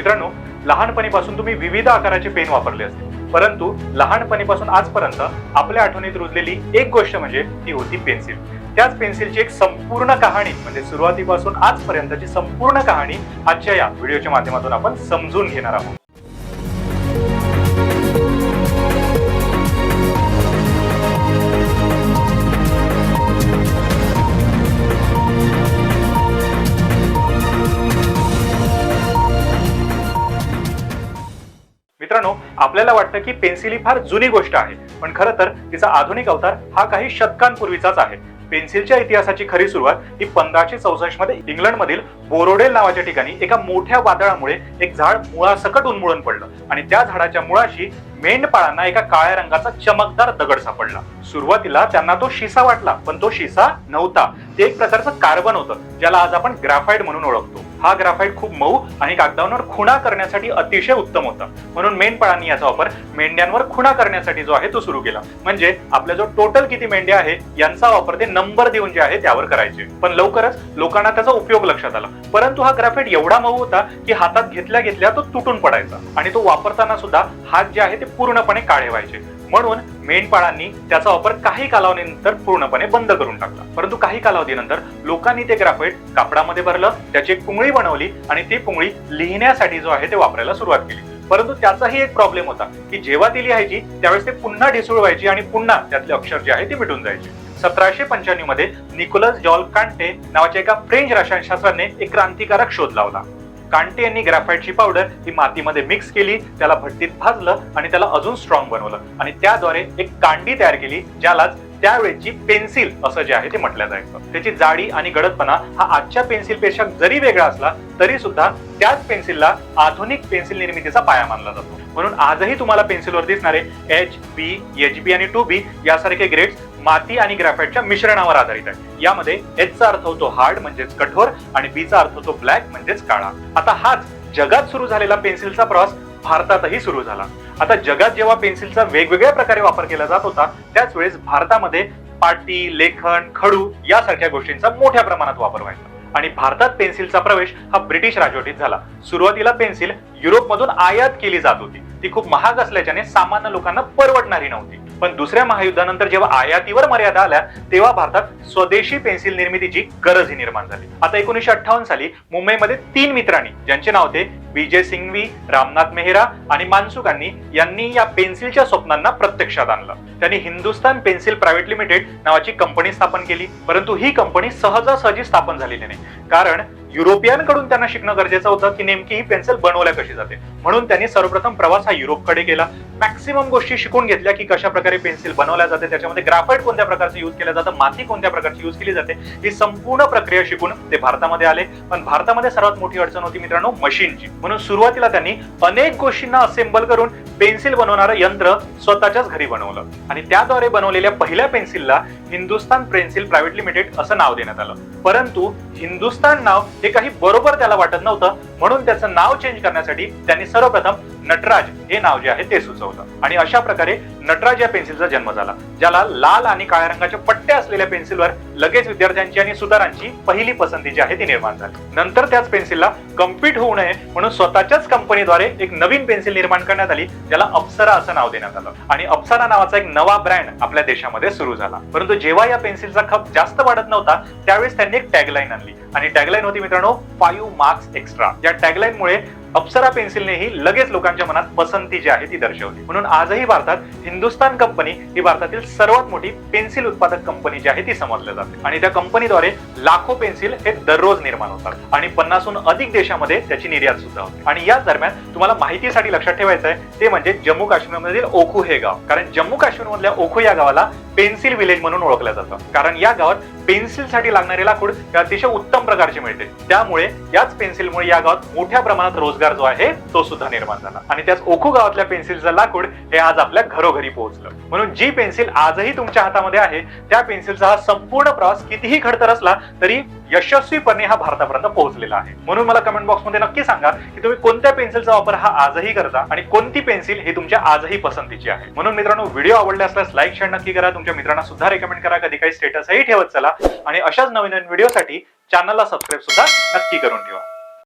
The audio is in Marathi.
मित्रांनो लहानपणीपासून तुम्ही विविध आकाराचे पेन वापरले असतील. परंतु लहानपणीपासून आजपर्यंत आपल्या आठवणीत रुजलेली एक गोष्ट म्हणजे ती होती पेन्सिल. त्याच पेन्सिलची एक संपूर्ण कहाणी म्हणजे सुरुवातीपासून आजपर्यंतची संपूर्ण कहाणी आजच्या या व्हिडिओच्या माध्यमातून आपण समजून घेणार आहोत. आपल्याला वाटतं की पेन्सिल ही फार जुनी गोष्ट आहे पण खरं तर तिचा आधुनिक अवतार हा काही शतकांपूर्वीचाच आहे. पेन्सिलच्या इतिहासाची खरी सुरुवात ही पंधराशे चौसष्टमध्ये इंग्लंडमधील बोरोडेल नावाच्या ठिकाणी एका मोठ्या वादळामुळे एक झाड मुळासकट उन्मळून पडलं आणि त्या झाडाच्या मुळाशी मेंढपाळांना एका काळ्या रंगाचा चमकदार दगड सापडला. सुरुवातीला त्यांना तो शिसा वाटला पण तो शिसा नव्हता. ते एक प्रकारचं कार्बन होतं ज्याला आज आपण ग्राफाईट म्हणून ओळखतो. हा ग्राफाईट खूप मऊ आणि कागदावर खुणा करण्यासाठी अतिशय उत्तम होता. म्हणून मेंढपाळांनी याचा वापर मेंढ्यांवर खुणा करण्यासाठी जो आहे तो सुरू केला. म्हणजे आपला जो टोटल किती मेंढ्या आहे यांचा वापर ते नंबर देऊन जे आहे त्यावर करायचे. पण लवकरच लोकांना त्याचा उपयोग लक्षात आला. परंतु हा ग्राफाईट एवढा मऊ होता की हातात घेतल्या घेतल्या तो तुटून पडायचा. आणि तो वापरताना सुद्धा हात जे आहे ते पूर्णपणे काळे व्हायचे. म्हणून मेंढपाळांनी त्याचा वापर काही कालावधीनंतर पूर्णपणे बंद करून टाकला. परंतु काही कालावधीनंतर लोकांनी ते ग्राफाईट कापडामध्ये भरलं त्याची एक पुंगळी बनवली आणि ती पुंगळी लिहिण्यासाठी जो आहे ते वापरायला सुरुवात केली. परंतु त्याचाही एक प्रॉब्लेम होता की जेव्हा ती लिहायची त्यावेळेस ते पुन्हा ढिसूळ व्हायची आणि पुन्हा त्यातले अक्षर जे आहे ते मिटून जायचे. सतराशे पंच्याण्णवमध्ये निकोलस जॉल कांटे नावाच्या एका फ्रेंच रसायनशास्त्राने एक क्रांतिकारक शोध लावला. कांटे यांनी ग्राफाईटची पावडर ही मातीमध्ये मिक्स केली त्याला भट्टीत भाजलं आणि त्याला अजून स्ट्रॉंग बनवलं. आणि त्याद्वारे एक कांडी तयार केली ज्यालाच त्यावेळची पेन्सिल असं जे आहे ते म्हटलं जायचं त्याची जाडी आणि गडदपणा हा आजच्या पेन्सिलपेक्षा जरी वेगळा असला तरी सुद्धा त्याच पेन्सिलला आधुनिक पेन्सिल निर्मितीचा पाया मानला जातो. म्हणून आजही तुम्हाला पेन्सिलवर दिसणारे एच बी एच बी आणि टू बी यासारखे ग्रेड्स माती आणि ग्राफाईटच्या मिश्रणावर आधारित आहे. यामध्ये एच चा अर्थ होतो हार्ड म्हणजेच कठोर आणि बीचा अर्थ होतो ब्लॅक म्हणजेच काळा. आता हाच जगात सुरू झालेला पेन्सिलचा प्रवास भारतातही सुरू झाला. आता जगात जेव्हा पेन्सिलचा वेगवेगळ्या प्रकारे वापर केला जात होता त्याच वेळेस भारतामध्ये पाटी लेखन खडू यासारख्या गोष्टींचा मोठ्या प्रमाणात वापर व्हायचा. आणि भारतात पेन्सिलचा प्रवेश हा ब्रिटिश राजवटीत झाला. सुरुवातीला पेन्सिल युरोपमधून आयात केली जात होती. ती खूप महाग असल्याच्याने सामान्य लोकांना परवडणारी नव्हती. पण दुसऱ्या महायुद्धानंतर जेव्हा आयातीवर मर्यादा आल्या तेव्हा भारतात स्वदेशी पेन्सिल निर्मितीची गरजही निर्माण झाली. आता एकोणीशे अठ्ठावन्न साली मुंबईमध्ये तीन मित्रांनी ज्यांचे नाव होते विजय सिंघवी रामनाथ मेहरा आणि मानसुकांनी यांनी या पेन्सिलच्या स्वप्नांना प्रत्यक्षात आणलं. त्यांनी हिंदुस्तान पेन्सिल प्रायव्हेट लिमिटेड नावाची कंपनी स्थापन केली. परंतु ही कंपनी सहजासहजी स्थापन झालेली नाही. कारण युरोपियनकडून त्यांना शिकणं गरजेचं होतं की नेमकी ही पेन्सिल बनवल्या कशी जाते. म्हणून त्यांनी सर्वप्रथम प्रवास हा युरोपकडे केला. मॅक्सिमम गोष्टी शिकून घेतल्या की कशा प्रकारे पेन्सिल बनवल्या जाते त्याच्यामध्ये ग्राफाईट कोणत्या प्रकारचं युज केलं जातं माती कोणत्या प्रकारची युज केली जाते ही संपूर्ण प्रक्रिया शिकून ते भारतामध्ये आले. पण भारतामध्ये सर्वात मोठी अडचण होती मित्रांनो मशीनची. म्हणून सुरुवातीला त्यांनी अनेक गोष्टींना असेंबल करून पेन्सिल बनवणारं यंत्र स्वतःच्याच घरी बनवलं. आणि त्याद्वारे बनवलेल्या पहिल्या पेन्सिलला हिंदुस्तान पेन्सिल प्रायव्हेट लिमिटेड असं नाव देण्यात आलं. परंतु हिंदुस्तान नाव हे काही बरोबर त्याला वाटत नव्हतं म्हणून त्याचं नाव चेंज करण्यासाठी त्यांनी सर्वप्रथम नटराज हे नाव जे आहे ते सुचवलं. आणि अशा प्रकारे नटराज या पेन्सिलचा जन्म झाला ज्याला लाल आणि काळ्या रंगाच्या पट्ट्या असलेल्या पेन्सिलवर लगेच विद्यार्थ्यांची आणि सुतारांची पहिली पसंती जी आहे ती निर्माण झाली. नंतर त्याच पेन्सिलला कम्पीट होऊ नये म्हणून स्वतःच्याच कंपनीद्वारे एक नवीन पेन्सिल निर्माण करण्यात आली ज्याला अप्सरा असं नाव देण्यात आलं. आणि अप्सरा नावाचा एक नवा ब्रँड आपल्या देशामध्ये सुरू झाला. परंतु जेव्हा या पेन्सिलचा खप जास्त वाढत नव्हता त्यावेळेस त्यांनी एक टॅगलाईन आणली. आणि टॅगलाईन होती मित्रांनो फाईव्ह मार्क्स एक्स्ट्रा या टॅगलाईन मुळे अप्सरा पेन्सिलनेही लगेच लोकांच्या मनात पसंती जी आहे ती दर्शवली. म्हणून आजही भारतात हिंदुस्तान कंपनी ही भारतातील सर्वात मोठी पेन्सिल उत्पादक कंपनी जी आहे ती समजली जाते. आणि त्या कंपनीद्वारे लाखो पेन्सिल हे दररोज निर्माण होतात. आणि पन्नासहून अधिक देशामध्ये त्याची निर्यात सुद्धा होते. आणि याच दरम्यान तुम्हाला माहितीसाठी लक्षात ठेवायचं आहे ते म्हणजे जम्मू काश्मीरमधील ओखू हे गाव. कारण जम्मू काश्मीर मधल्या ओखू या गावाला पेन्सिल विलेज म्हणून ओळखलं जातं. कारण या गावात पेन्सिलसाठी लागणारे लाकूड हे अतिशय उत्तम प्रकारचे मिळते. त्यामुळे याच पेन्सिलमुळे या गावात मोठ्या प्रमाणात रोजगार जो आहे तो सुद्धा निर्माण झाला. आणि त्याच ओखू गावातल्या पेन्सिलचं लाकूड हे आज आपल्या घरोघरी पोहोचलं. म्हणून जी पेन्सिल आजही तुमच्या हातामध्ये आहे त्या पेन्सिलचा हा संपूर्ण प्रवास कितीही खडतर असला तरी यशस्वीपणे हा भारतापर्यंत पोहोचलेला आहे. म्हणून मला कमेंट बॉक्समध्ये नक्की सांगा की तुम्ही कोणत्या पेन्सिलचा वापर हा आजही करता आणि कोणती पेन्सिल ही तुमच्या आजही पसंतीची आहे? म्हणून मित्रांनो व्हिडिओ आवडले असल्यास लाईक शेअर नक्की करा. तुमच्या मित्रांना सुद्धा रेकमेंड करा. कधी काही स्टेटसही ठेवत चला. आणि अशाच नवीन नवीन व्हिडिओसाठी चॅनलला सबस्क्राईब सुद्धा नक्की करून ठेवा.